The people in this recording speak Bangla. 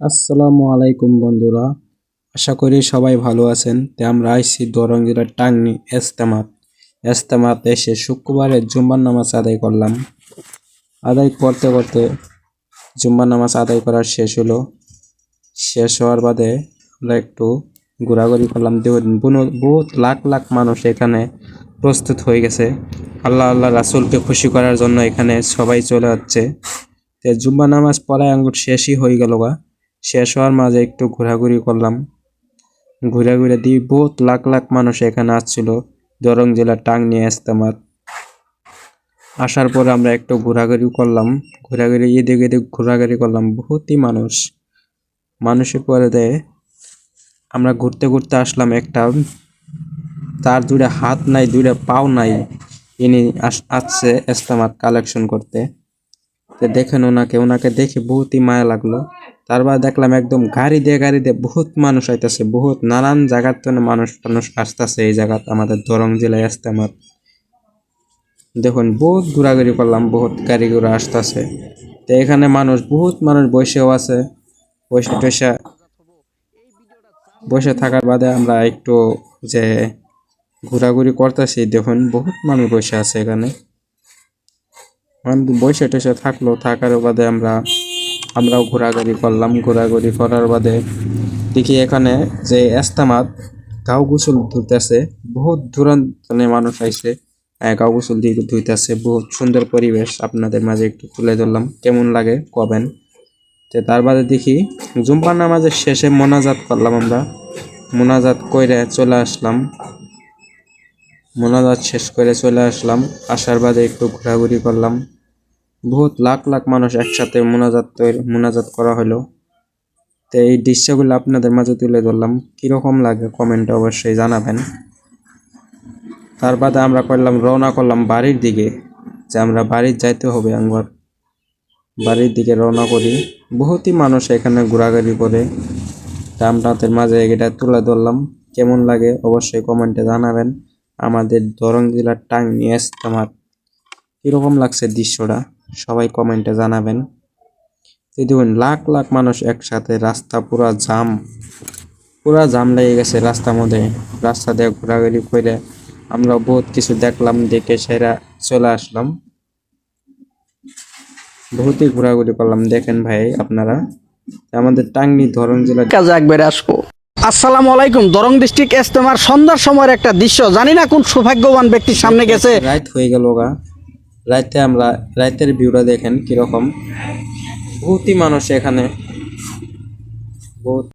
আসসালামু আলাইকুম বন্ধুরা। আশা করি সবাই ভালো আছেন। তে আমরা আইসি দরঙ্গিরা টাংনি এস্তেমাত এস্তেমাত এসে শুক্রবারে জুম্বার নামাজ আদায় করলাম। আদায় করতে করতে জুম্বার নামাজ আদায় করার শেষ হলো। শেষ হওয়ার বাদে আমরা একটু ঘোরাঘুরি করলাম। বহুত লাখ লাখ মানুষ এখানে প্রস্তুত হয়ে গেছে। আল্লাহ আল্লাহ রাসুলকে খুশি করার জন্য এখানে সবাই চলে যাচ্ছে তে জুম্বা নামাজ পড়ায় আঙ্গুর শেষই হয়ে গেল গা। শেষ হওয়ার মাঝে একটু ঘোরাঘুরি করলাম। ঘুরে ঘুরে দিয়ে বহুত লাখ লাখ মানুষ এখানে আসছিল। দরং জেলার টাং নিয়ে ইস্তেমাত আসার পর আমরা একটু ঘোরাঘুরি করলাম। ঘোরাঘুরি এদিক এদিক ঘোরাঘুরি করলাম। বহুতই মানুষ। মানুষের পরে দেয়। আমরা ঘুরতে ঘুরতে আসলাম একটা। তার দুইটা হাত নাই, দুইটা পাও নাই। ইনি আস- আসছে ইস্তেমাত কালেকশন করতে। দেখেন ওনাকে। ওনাকে দেখে বহুতই মায়া লাগল। তারপর দেখলাম একদম গাড়ি দিয়ে গাড়ি দিয়ে বহুত মানুষ আইতাছে, বহুত নানান জায়গার থেকে মানুষ টানুষ আসতেছে এই জায়গাত, আমাদের দরং জেলায় আসতে আমার। দেখুন, বহুত ঘোরাঘুরি করলাম, বহুত গাড়ি ঘোড়া আসতেছে। তো এখানে মানুষ, বহুত মানুষ বসেও আছে। বসে টসে বসে থাকার বাদে আমরা একটু যে ঘোরাঘুরি করতেছি, দেখুন, বহুত মানুষ বসে আছে এখানে। বসে টসে থাকল, থাকার বাদে আমরা আমরাও ঘোরাঘুরি করলাম, ঘোরাঘুরি করার বাদে দেখি এখানে যে এস্তামাত গাও গোসল ধুতেছে বহুত দূরান্তনে মানুষ আইছে। গাও গোসল দিয়ে ধুইতেছে, বহুত সুন্দর পরিবেশ আপনাদের মাঝে একটু তুলে ধরলাম, কেমন লাগে কবেন? তো তার বাদে দেখি জুম্পা নামাজের শেষে মোনাজাত করলাম আমরা। মোনাজাত কইরে চলে আসলাম। মোনাজাত শেষ করে চলে আসলাম, আসার বাদে একটু ঘোরাঘুরি করলাম। বহুত লাখ লাখ মানুষ একসাথে মোনাজাত মোনাজাত করা হলো। তো এই দৃশ্যগুলো আপনাদের মাঝে তুলে ধরলাম। কীরকম লাগে কমেন্টে অবশ্যই জানাবেন। তার বাদে আমরা করলাম, রওনা করলাম বাড়ির দিকে। যে আমরা বাড়ির যাইতে হবে একবার। বাড়ির দিকে রওনা করি। বহুতই মানুষ এখানে ঘোরাঘুরি করে। তা আপনাদের মাঝে এটা তুলে ধরলাম। কেমন লাগে অবশ্যই কমেন্টে জানাবেন। আমাদের দরং জেলার টাং নিয়ে আমার। কীরকম লাগছে দৃশ্যটা? সবাই কমেন্টে জানাবেন। এই দেখুন লাখ লাখ মানুষ একসাথে রাস্তা পুরা জাম। পুরা জাম লেগে গেছে রাস্তার মধ্যে। রাস্তা দিয়ে ঘোরাঘুরি করে আমরা বহুত কিছু দেখলাম দেখে সেরা চলে আসলাম। বহুতই ঘোরাঘুরি করলাম দেখেন ভাই আপনারা। আমাদের টাঙ্গি ধরন জেলা কাজে একবারে আসব। আসসালামু আলাইকুম। দরং ডিস্ট্রিক্ট ইস্তেমার সন্ধ্যার সময়ের একটা দৃশ্য। জানি না কোন সৌভাগ্যবান ব্যক্তির সামনে গেছে। রাত হয়ে গেল গা। রাতে আমরা রাতের ভিউটা দেখেন কীরকম। বহুতই মানুষ এখানে। বহুত